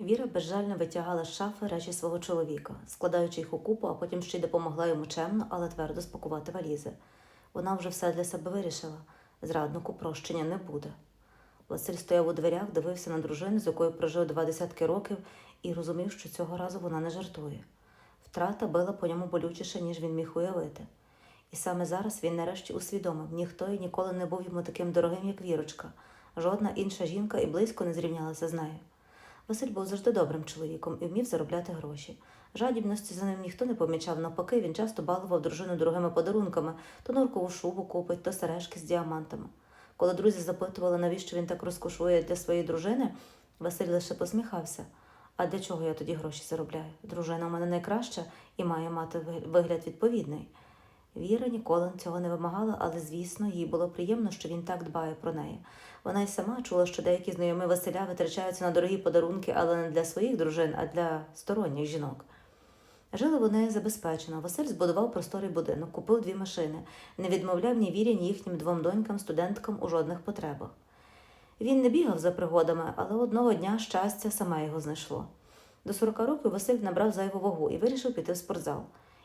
Віра безжально витягала з шафи речі свого чоловіка, складаючи їх у купу, а потім ще й допомогла йому чемно, але твердо спакувати валізи. Вона вже все для себе вирішила. Зраднику прощення не буде. Василь стояв у дверях, дивився на дружину, з якою прожив два десятки років, і розумів, що цього разу вона не жартує. Втрата била по ньому болючіше, ніж він міг уявити. І саме зараз він нарешті усвідомив, ніхто і ніколи не був йому таким дорогим, як Вірочка. Жодна інша жінка і близько не зрівнялася з нею. Василь був завжди добрим чоловіком і вмів заробляти гроші. Жадібності за ним ніхто не помічав, навпаки, він часто балував дружину дорогими подарунками, то норкову шубу купить, то сережки з діамантами. Коли друзі запитували, навіщо він так розкошує для своєї дружини, Василь лише посміхався. А для чого я тоді гроші заробляю? Дружина у мене найкраща і має мати вигляд відповідний. Віра ніколи цього не вимагала, але, звісно, їй було приємно, що він так дбає про неї. Вона й сама чула, що деякі знайомі Василя витрачаються на дорогі подарунки, але не для своїх дружин, а для сторонніх жінок. Жили вони забезпечено. Василь збудував просторий будинок, купив дві машини, не відмовляв ні вірі, ні їхнім двом донькам, студенткам у жодних потребах. Він не бігав за пригодами, але одного дня щастя саме його знайшло. До 40 років Василь набрав зайву вагу і вирішив піти в спортзал.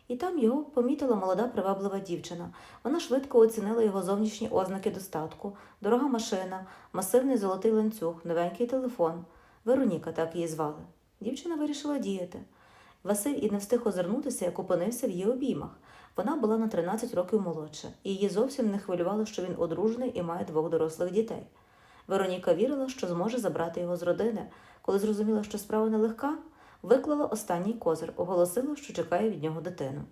І там його помітила молода приваблива дівчина. Вона швидко оцінила його зовнішні ознаки достатку, дорога машина, масивний золотий ланцюг, новенький телефон. Вероніка так її звали. Дівчина вирішила діяти. Василь і не встиг озирнутися, як опинився в її обіймах. Вона була на 13 років молодша, і її зовсім не хвилювало, що він одружений і має двох дорослих дітей. Вероніка вірила, що зможе забрати його з родини. Коли зрозуміла, що справа нелегка, виклала останній козир, оголосила, що чекає від нього дитину.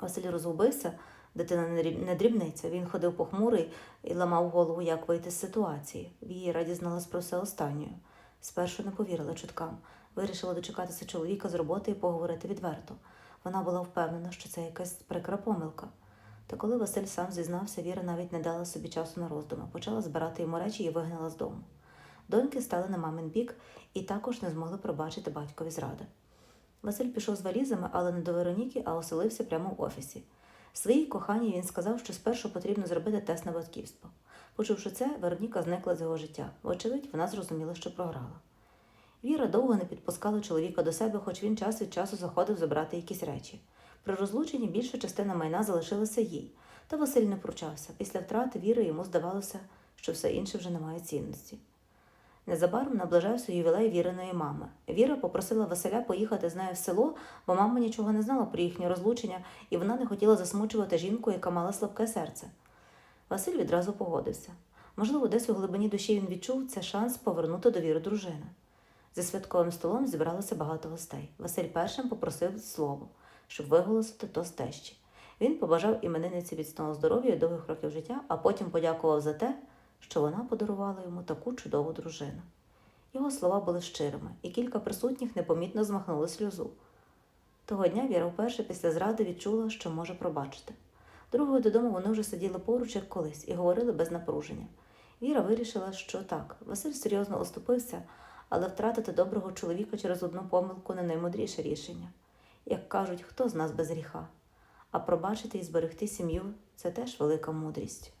Василь розгубився, дитина не дрібниця. Він ходив похмурий і ламав голову, як вийти з ситуації. Вії раді зналась про все останньою. Спершу не повірила чуткам, вирішила дочекатися чоловіка з роботи і поговорити відверто. Вона була впевнена, що це якась прикра помилка. Та коли Василь сам зізнався, Віра навіть не дала собі часу на роздуми, почала збирати йому речі і вигнала з дому. Доньки стали на мамин бік і також не змогли пробачити батькові зради. Василь пішов з валізами, але не до Вероніки, а оселився прямо в офісі. Своїй коханій він сказав, що спершу потрібно зробити тест на батьківство. Почувши це, Вероніка зникла з його життя. Вочевидь, вона зрозуміла, що програла. Віра довго не підпускала чоловіка до себе, хоч він час від часу заходив забрати якісь речі. При розлученні більша частина майна залишилася їй, та Василь не пручався. Після втрати віри йому здавалося, що все інше вже не має цінності. Незабаром наближався ювілей віриної мами. Віра попросила Василя поїхати з нею в село, бо мама нічого не знала про їхнє розлучення, і вона не хотіла засмучувати жінку, яка мала слабке серце. Василь відразу погодився. Можливо, десь у глибині душі він відчув це шанс повернути довіру дружини. За святковим столом зібралося багато гостей. Василь першим попросив слово, щоб виголосити тост тещі. Він побажав іменинниці міцного здоров'я і довгих років життя, а потім подякував за те, що вона подарувала йому таку чудову дружину. Його слова були щирими, і кілька присутніх непомітно змахнули сльозу. Того дня Віра вперше після зради відчула, що може пробачити. Другою додому вони вже сиділи поруч, як колись, і говорили без напруження. Віра вирішила, що так, Василь серйозно оступився, але втратити доброго чоловіка через одну помилку не наймудріше рішення. Як кажуть, хто з нас без гріха? А пробачити і зберегти сім'ю це теж велика мудрість.